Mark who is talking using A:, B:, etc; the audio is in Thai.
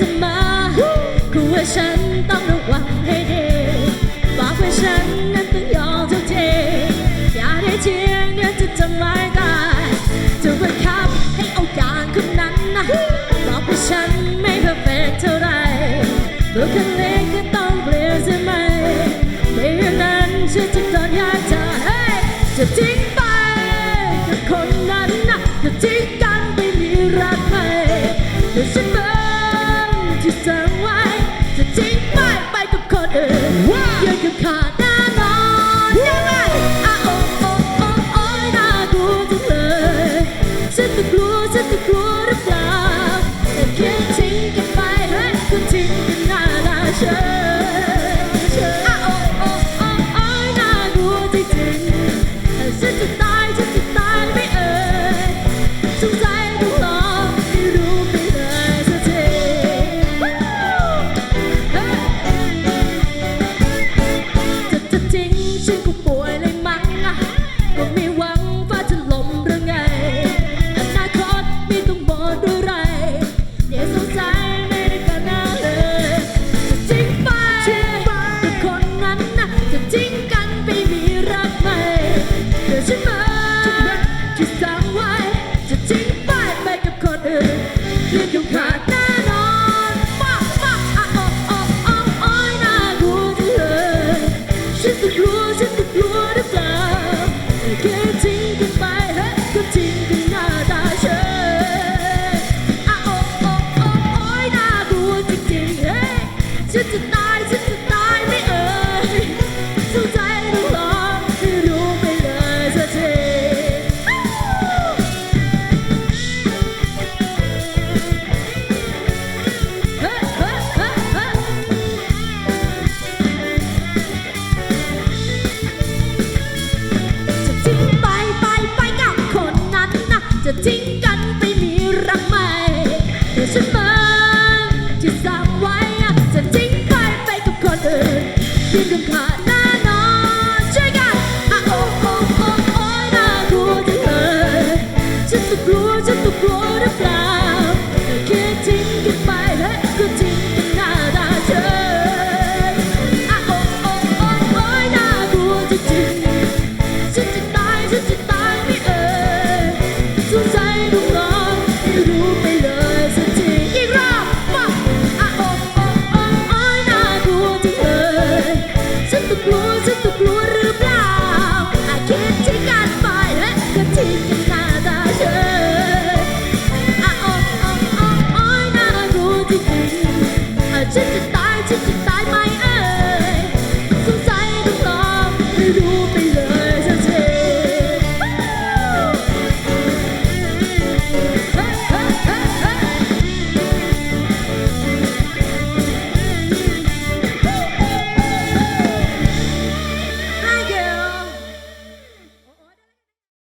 A: ษมาคือว่าฉันต้องระวังให้ดีบอกว่าฉันนั้นต้องยอมทุกทีอย่าได้เชียงเนี่ยจะทำลายตายจะบังคับให้เอาอยางคนนั้นนะบอกว่าฉันไม่เพอร์เฟกเท่าไรตัวคนเล็กก็ต้องเปลี่ยนใช่ไหมไม่งั้นนั้นฉันจะโดนยาใจจะทิ้งไปกับคนนั้นนะจะทิ้งกันไปมีรักใหม่หรือฉัน come. you got that. คืนจนขาด